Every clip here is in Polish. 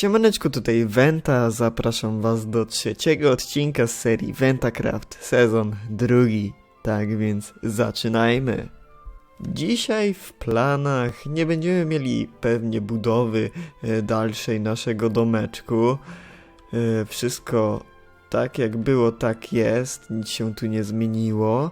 Siemaneczku, tutaj Wenta, zapraszam was do trzeciego odcinka z serii Ventacraft, sezon drugi. Tak więc zaczynajmy. Dzisiaj w planach nie będziemy mieli pewnie budowy e, dalszej naszego domeczku. E, Wszystko tak jak było, tak jest, nic się tu nie zmieniło.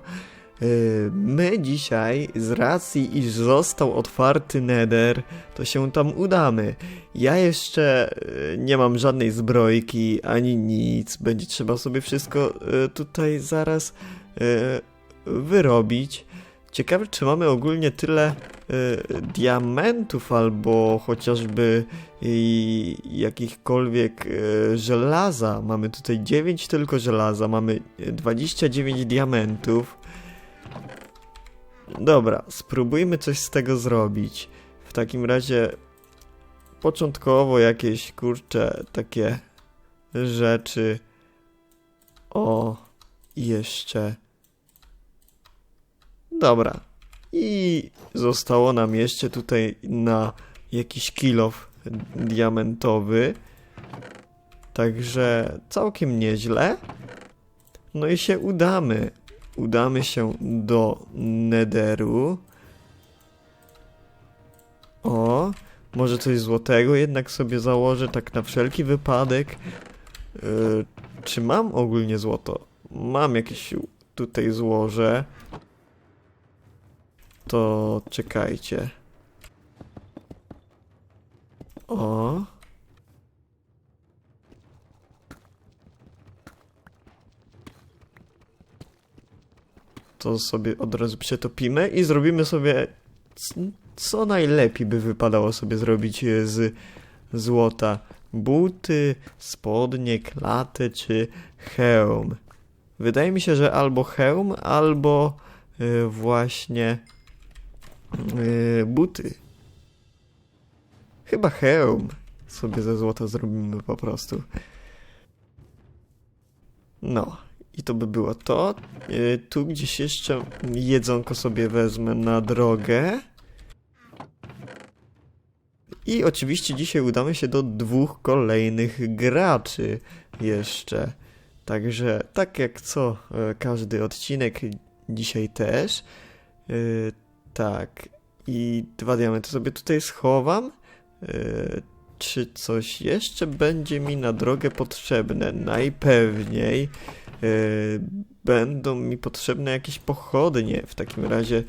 E, My dzisiaj, z racji iż został otwarty Nether, to się tam udamy. Ja jeszcze e, nie mam żadnej zbrojki ani nic. Będzie trzeba sobie wszystko e, tutaj zaraz wyrobić. Ciekawe, czy mamy ogólnie tyle diamentów albo chociażby jakichkolwiek żelaza. Mamy tutaj 9 tylko żelaza, mamy e, 29 diamentów. Dobra, spróbujmy coś z tego zrobić. W takim razie początkowo jakieś kurcze takie rzeczy. O, jeszcze. Dobra. I zostało nam jeszcze tutaj na jakiś kilof diamentowy. Także całkiem nieźle. No i się udamy. Udamy się do Nederu. O, może coś złotego jednak sobie założę, tak na wszelki wypadek. Yy, czy mam ogólnie złoto? Mam jakieś tutaj złoże. To czekajcie. O. To sobie od razu przetopimy i zrobimy sobie co najlepiej by wypadało sobie zrobić e, z złota. Buty, spodnie, klaty czy hełm. Wydaje mi się, że albo hełm, albo y, właśnie y, buty. Chyba hełm sobie ze złota zrobimy po prostu. No, i to by było to. Y, tu gdzieś jeszcze jedzonko sobie wezmę na drogę. I oczywiście dzisiaj udamy się do dwóch kolejnych graczy jeszcze. Także tak jak co e, każdy odcinek, dzisiaj też. E, tak. I dwa diamenty sobie tutaj schowam. E, czy coś jeszcze będzie mi na drogę potrzebne? Najpewniej będą mi potrzebne jakieś pochodnie. W takim razie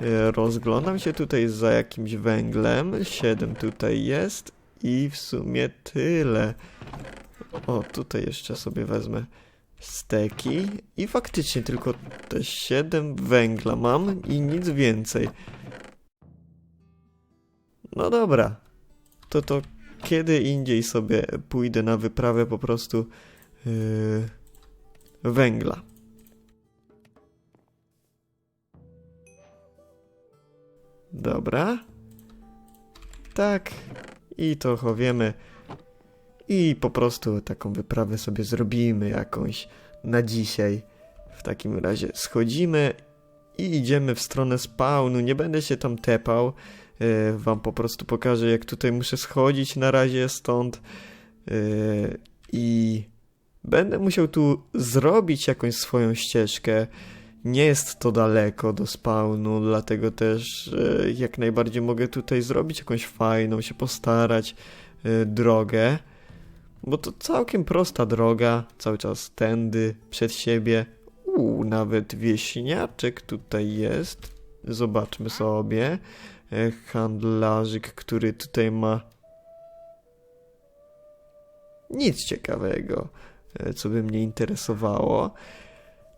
e, rozglądam się tutaj za jakimś węglem. Siedem tutaj jest. I w sumie tyle. O, tutaj jeszcze sobie wezmę steki i faktycznie tylko te 7 węgla mam i nic więcej. No dobra, to to kiedy indziej sobie pójdę na wyprawę po prostu yy, węgla. Dobra. Tak. I to chowiemy. I po prostu taką wyprawę sobie zrobimy jakąś na dzisiaj. W takim razie schodzimy i idziemy w stronę spawnu. Nie będę się tam tepał. Yy, wam po prostu pokażę, jak tutaj muszę schodzić na razie stąd. Yy, I będę musiał tu zrobić jakąś swoją ścieżkę. Nie jest to daleko do spawnu, dlatego też yy, jak najbardziej mogę tutaj zrobić jakąś fajną, się postarać yy, drogę. Bo to całkiem prosta droga, cały czas tędy, przed siebie. Uuu, nawet wieśniaczek tutaj jest. Zobaczmy sobie. E, Handlarzyk, który tutaj ma nic ciekawego, e, co by mnie interesowało.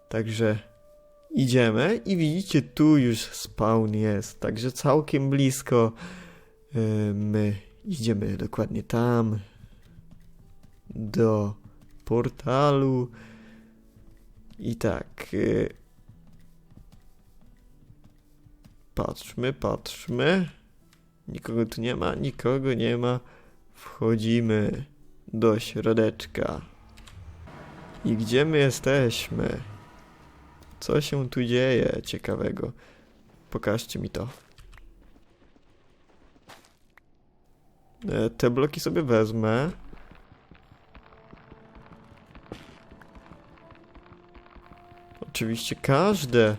Także idziemy i widzicie, tu już spawn jest, także całkiem blisko. E, My idziemy dokładnie tam, do portalu. I tak. y, Patrzmy, patrzmy. Nikogo tu nie ma, nikogo nie ma. Wchodzimy do środeczka. I gdzie my jesteśmy? Co się tu dzieje ciekawego? Pokażcie mi to. E, Te bloki sobie wezmę. Oczywiście każde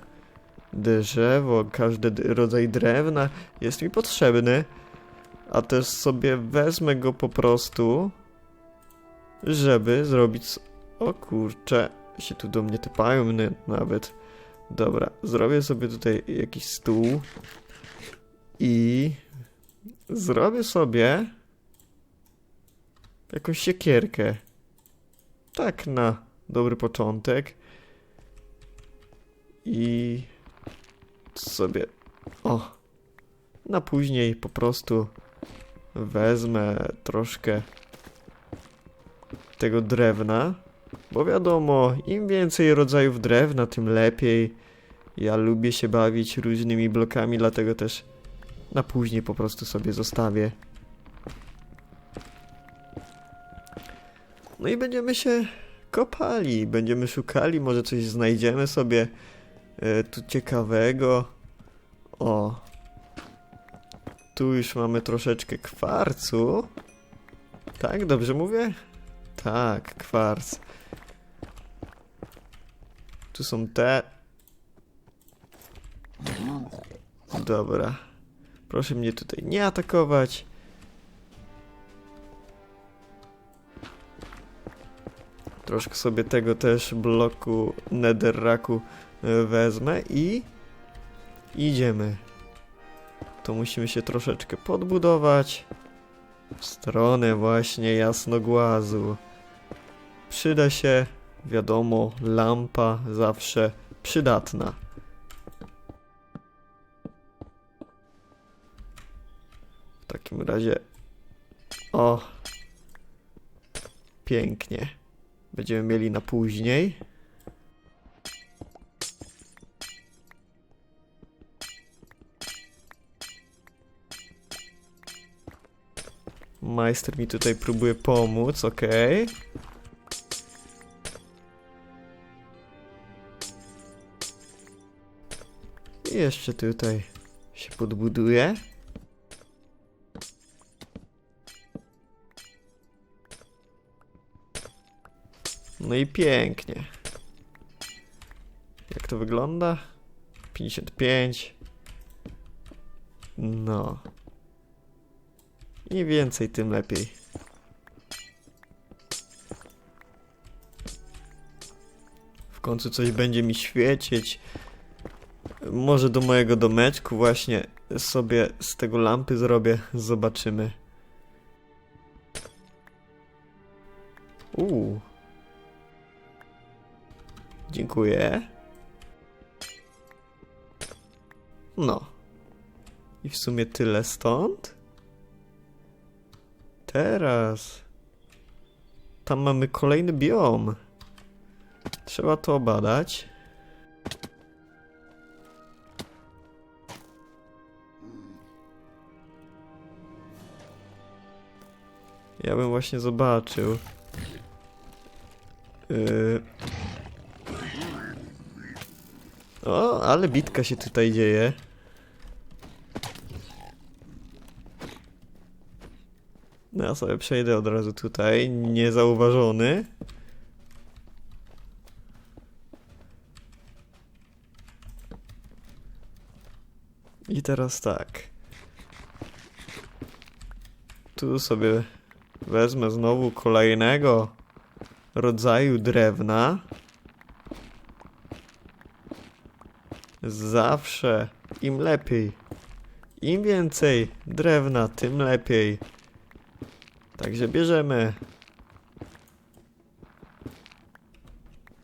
drzewo, każdy rodzaj drewna jest mi potrzebny, a też sobie wezmę go po prostu, żeby zrobić... O kurczę, się tu do mnie typają nawet. Dobra, zrobię sobie tutaj jakiś stół i zrobię sobie jakąś siekierkę. Tak na dobry początek. I sobie o na później po prostu wezmę troszkę tego drewna, bo wiadomo, im więcej rodzajów drewna, tym lepiej. Ja lubię się bawić różnymi blokami, dlatego też na później po prostu sobie zostawię. No i będziemy się kopali, będziemy szukali, może coś znajdziemy sobie e, tu ciekawego. O. Tu już mamy troszeczkę kwarcu. Tak, dobrze mówię? Tak, kwarc. Tu są te. Dobra. Proszę mnie tutaj nie atakować. Troszkę sobie tego też bloku netherracku e, wezmę i idziemy. To musimy się troszeczkę podbudować w stronę właśnie jasnogłazu. Przyda się, wiadomo, lampa zawsze przydatna. W takim razie. O! Pięknie. Będziemy mieli na później. Majster mi tutaj próbuje pomóc, okej. Jeszcze tutaj się podbuduje. No i pięknie. Jak to wygląda? 55. No. Im więcej, tym lepiej. W końcu coś będzie mi świecić. Może do mojego domeczku właśnie sobie z tego lampy zrobię. Zobaczymy. Uuu. Dziękuję. No. I w sumie tyle stąd. Teraz. Tam mamy kolejny biom. Trzeba to obadać. Ja bym właśnie zobaczył. Yy... O, ale bitka się tutaj dzieje. No ja sobie przejdę od razu tutaj, niezauważony. I teraz tak. Tu sobie wezmę znowu kolejnego rodzaju drewna. Zawsze im lepiej. Im więcej drewna, tym lepiej. Także bierzemy.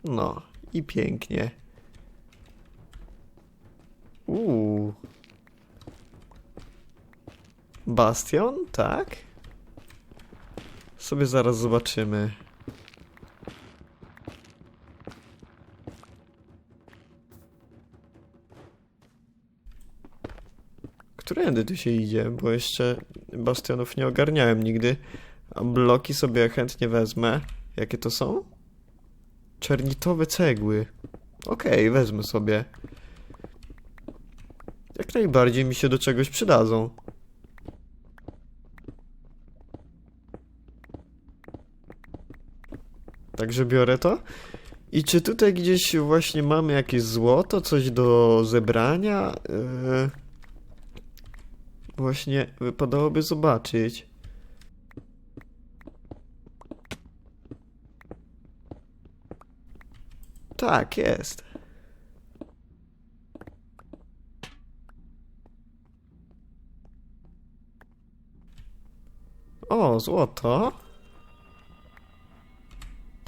No i pięknie. Uuu. Bastion, tak? Sobie zaraz zobaczymy. Którędy tu się idzie? Bo jeszcze bastionów nie ogarniałem nigdy. A bloki sobie chętnie wezmę. Jakie to są? Czernitowe cegły. Okej, wezmę sobie. Jak najbardziej mi się do czegoś przydadzą. Także biorę to. I czy tutaj gdzieś właśnie mamy jakieś złoto, coś do zebrania? Yy... Właśnie wypadałoby zobaczyć. Tak, jest. O, złoto.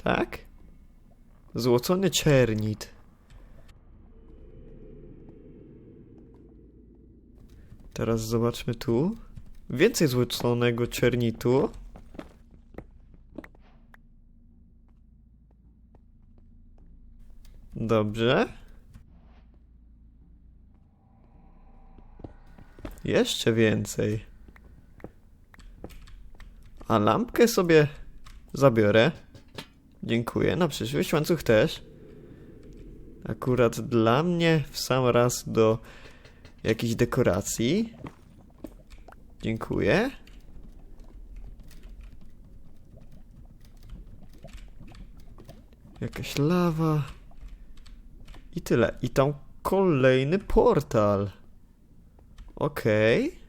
Tak? Złocony czernit. Teraz zobaczmy tu. Więcej złoconego czernitu. Dobrze. Jeszcze więcej. A lampkę sobie zabiorę. Dziękuję. Na przyszłość łańcuch też. Akurat dla mnie w sam raz do jakiejś dekoracji. Dziękuję. Jakaś lawa. I tyle. I tam kolejny portal. Okej.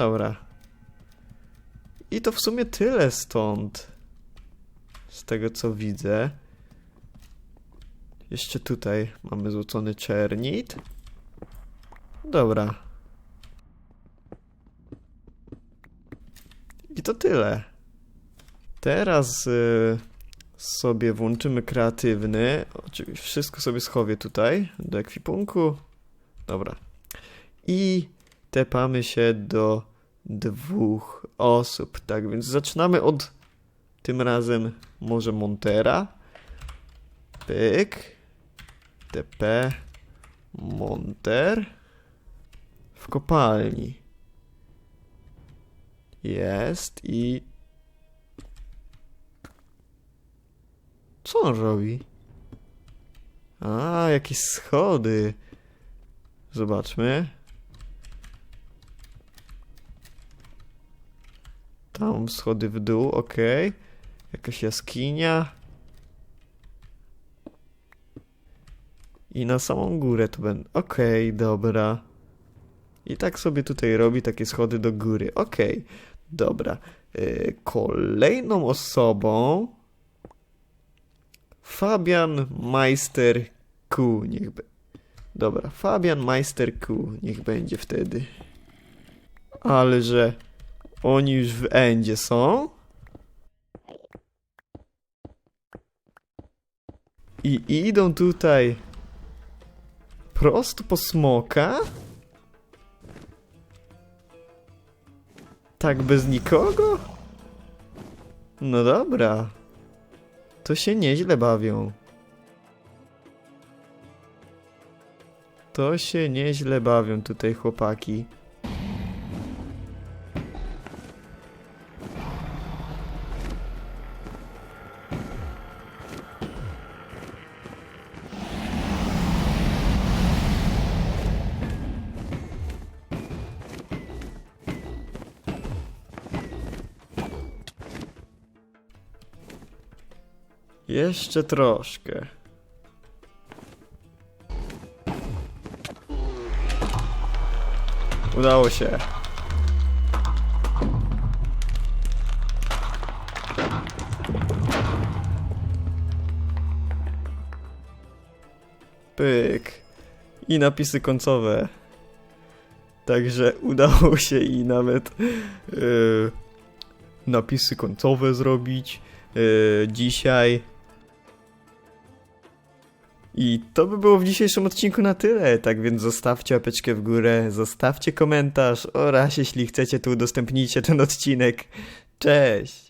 Dobra. I to w sumie tyle stąd. Z tego co widzę. Jeszcze tutaj mamy złocony czernit. Dobra. I to tyle. Teraz y, sobie włączymy kreatywny. Oczywiście wszystko sobie schowię tutaj do ekwipunku. Dobra. I tepamy się do dwóch osób. Tak więc zaczynamy od tym razem może Montera. Pyk. TP. Monter. W kopalni. Jest i... Co on robi? A, jakieś schody. Zobaczmy. Tam schody w dół, ok. Jakaś jaskinia. I na samą górę to będę. Okej, dobra. I tak sobie tutaj robi takie schody do góry. Okej, dobra. Yy, kolejną osobą Fabian Meister Q. Niech be... Dobra, Fabian Meister Q. Niech będzie wtedy. Ale że oni już w endzie są. I idą tutaj prosto po smoka? Tak bez nikogo? No dobra. To się nieźle bawią. To się nieźle bawią tutaj chłopaki. Jeszcze troszkę. Udało się. Pyk. I napisy końcowe. Także udało się i nawet yy, napisy końcowe zrobić yy, dzisiaj. I to by było w dzisiejszym odcinku na tyle, tak więc zostawcie łapeczkę w górę, zostawcie komentarz oraz jeśli chcecie, to udostępnijcie ten odcinek. Cześć!